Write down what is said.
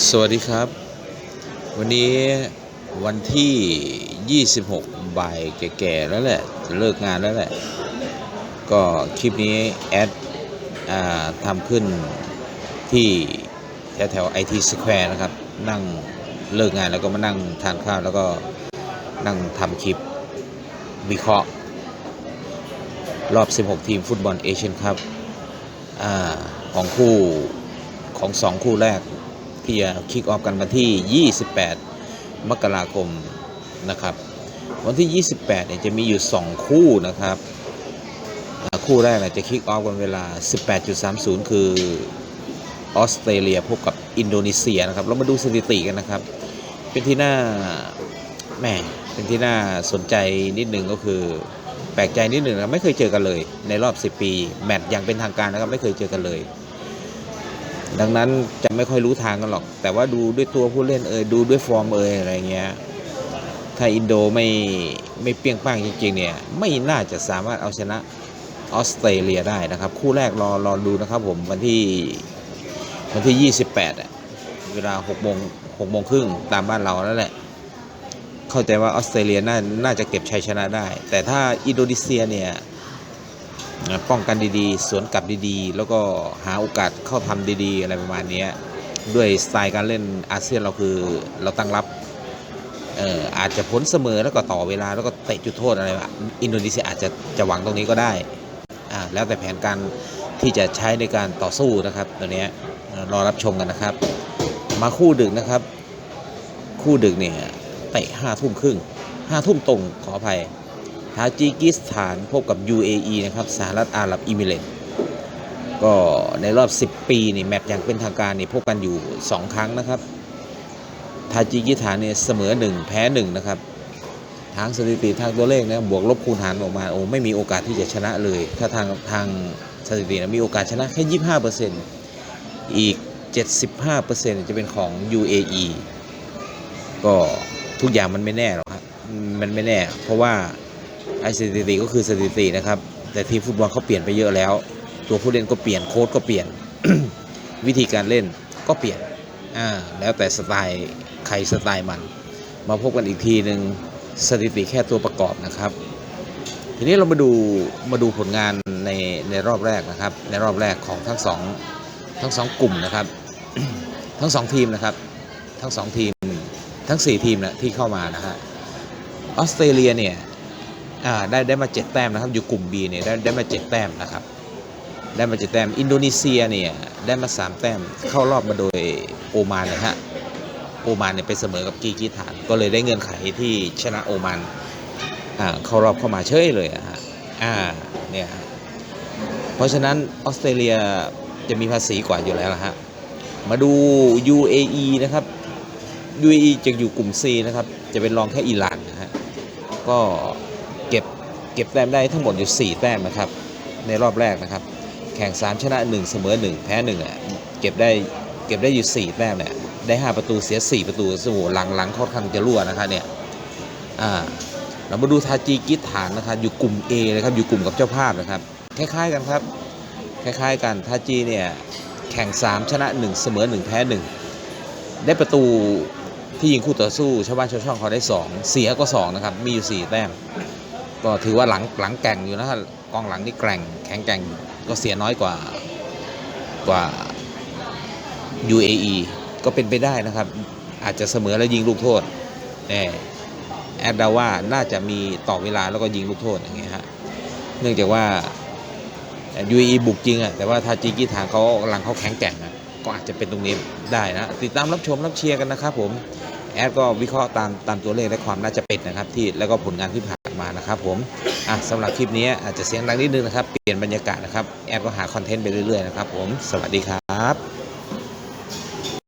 สวัสดีครับ วันนี้วันที่ 26บ่ายแก่ๆแล้วแหละ เลิกงานแล้วแหละ ก็คลิปนี้แอดอทำขึ้นที่แถวแถวไอทีสแควร์นะครับ นั่งเลิกงานแล้วก็มานั่งทานข้าวแล้วก็นั่งทำคลิปวิเคราะห์ รอบ 16 ทีมฟุตบอลเอเชียนคัพของคู่ของสองคู่แรก ที่จะคิกออฟกันวันที่ 28 มกราคมนะครับ วันที่ 28เนี่ยจะมีอยู่ 2 คู่นะครับ คู่แรกนี่ยจะคิกออฟกันเวลา 18.30 คือออสเตรเลียพบกับอินโดนีเซียนะครับ เรามาดูสถิติกันนะครับ เป็นที่น่าแหมเป็นที่น่าสนใจนิดหนึ่งก็คือแปลกใจนิดหนึ่งนะไม่เคยเจอกันเลย ในรอบ 10 ปี แมตช์อย่างเป็นทางการนะครับ ไม่เคยเจอกันเลย ดังนั้นจะไม่ค่อยรู้ทางกันหรอก แต่ว่าดูด้วยตัวผู้เล่นเอยดูด้วยฟอร์มเอยอะไรเงี้ยถ้าอินโดไม่ไม่เปรี้ยงป้างจริงๆเนี่ยไม่น่าจะสามารถเอาชนะออสเตรเลียได้นะครับ คู่แรกรอรอดูนะครับผมวันที่วันที่ 28อะเวลา6โมง6โมงครึ่งตามบ้านเราแล้วแหละ เข้าใจว่าออสเตรเลียน่าน่าจะเก็บชัยชนะได้ แต่ถ้าอินโดนีเซียเนี่ย ป้องกันดีๆ สวนกลับดีๆ แล้วก็หาโอกาสเข้าทำดีๆ อะไรประมาณนี้ด้วยสไตล์การเล่นอาเซียนเราคือเราตั้งรับเอ่ออาจจะพ้นเสมอแล้วก็ต่อเวลาแล้วก็เตะจุดโทษอะไรอินโดนีเซียอาจจะจะหวังตรงนี้ก็ได้อ่าแล้วแต่แผนการที่จะใช้ในการต่อสู้นะครับตัวนี้รอรับชมกันนะครับ มาคู่ดึกนะครับ คู่ดึกเนี่ยเตะห้าทุ่มครึ่งห้าทุ่มตรงขออภัย ทาจิกิสถานพบกับ UAE นะครับสหรัฐอาหรับอิมิเรตก็ในรอบ 10 ปีนี่แมตช์อย่างเป็นทางการนี่พบกันอยู่ 2 ครั้งนะครับ ทาจิกิสถานเนี่ยเสมอ 1 แพ้ 1 นะครับ ทางสถิติทางตัวเลขนะบวกลบคูณหารออกมาโอ้ไม่มีโอกาสที่จะชนะเลย ถ้าทางทางสถิตินะมีโอกาสชนะแค่ 25%อีก 75%จะเป็นของ UAE ก็ทุกอย่างมันไม่แน่หรอกครับมันไม่แน่ เพราะว่า ไอ้สถิติก็คือสถิตินะครับ แต่ทีมฟุตบอลเขาเปลี่ยนไปเยอะแล้ว ตัวผู้เล่นก็เปลี่ยนโค้ชก็เปลี่ยน วิธีการเล่นก็เปลี่ยนอ่าแล้วแต่สไตล์ใครสไตล์มัน มาพบกันอีกทีหนึ่งสถิติแค่ตัวประกอบนะครับ ทีนี้เรามาดูมาดูผลงานในในรอบแรกนะครับ ในรอบแรกของทั้งสองทั้งสองกลุ่มนะครับ ทั้งสองทีมนะครับ ทั้งสองทีมทั้งสี่ทีมนะที่เข้ามานะฮะออสเตรเลียเนี่ย ได้ได้มาเจ็ดแต้มนะครับ อยู่กลุ่ม B เนี่ยได้ได้มาเจ็ดแต้มนะครับ ได้มาเจ็ดแต้ม อินโดนีเซียเนี่ยได้มาสามแต้ม เข้ารอบมาโดยโอมานนะฮะ โอมานเนี่ยไปเสมอกับกีกีฐาน ก็เลยได้เงื่อนไขที่ชนะโอมานอ่าเข้ารอบเข้ามาเฉยเลยอะฮะ อ่า เนี่ย เพราะฉะนั้นออสเตรเลียจะมีภาษีกว่าอยู่แล้วละฮะ มาดู UAE นะครับ UAE จะอยู่กลุ่ม C นะครับ จะเป็นรองแค่อิหร่านนะฮะ ก็ เก็บแต้มได้ทั้งหมดอยู่ 4 แต้มนะครับ ในรอบแรกนะครับ แข่ง 3 ชนะ 1 เสมอ 1 แพ้1อะเก็บได้เก็บได้อยู่ 4 แต้มเนี่ยได้ 5 ประตูเสีย 4 ประตูโอ้โหหลังหลังค่อนข้างจะรั่วนะครับเนี่ยอ่าเรามาดูทาจิกิสถานนะครับอยู่กลุ่ม A นะครับอยู่กลุ่มกับเจ้าภาพนะครับคล้ายๆกันครับคล้ายๆกันทาจีเนี่ยแข่ง 3 ชนะ 1 เสมอ 1 แพ้ 1 ได้ประตูที่ยิงคู่ต่อสู้ชาวบ้านชาวช่องเขาได้ 2 เสียก็ 2 นะครับ มีอยู่ 4 แต้ม ก็ถือว่าหลังหลังแก่งอยู่นะครับกองหลังนี่แกร่งแข็งแกร่งก็เสียน้อยกว่ากว่า UAE ก็เป็นไปได้นะครับ อาจจะเสมอแล้วยิงลูกโทษแน่แอดดาว่าน่าจะมีต่อเวลาแล้วก็ยิงลูกโทษอย่างเงี้ยฮะเนื่องจากว่า UAE บุกจริงอะแต่ว่าทาจิกิฐานเขาหลังเขาแข็งแกร่งอะก็อาจจะเป็นตรงนี้ได้นะ ติดตามรับชมรับเชียร์กันนะครับผม แอดก็วิเคราะห์ตามตามตัวเลขและความน่าจะเป็นนะครับที่แล้วก็ผลงานที่ผ่านมา นะครับผมอะสำหรับคลิปนี้อาจจะเสียงดังนิดนึงนะครับ เปลี่ยนบรรยากาศนะครับ แอดก็หาคอนเทนต์ไปเรื่อยๆนะครับผม สวัสดีครับ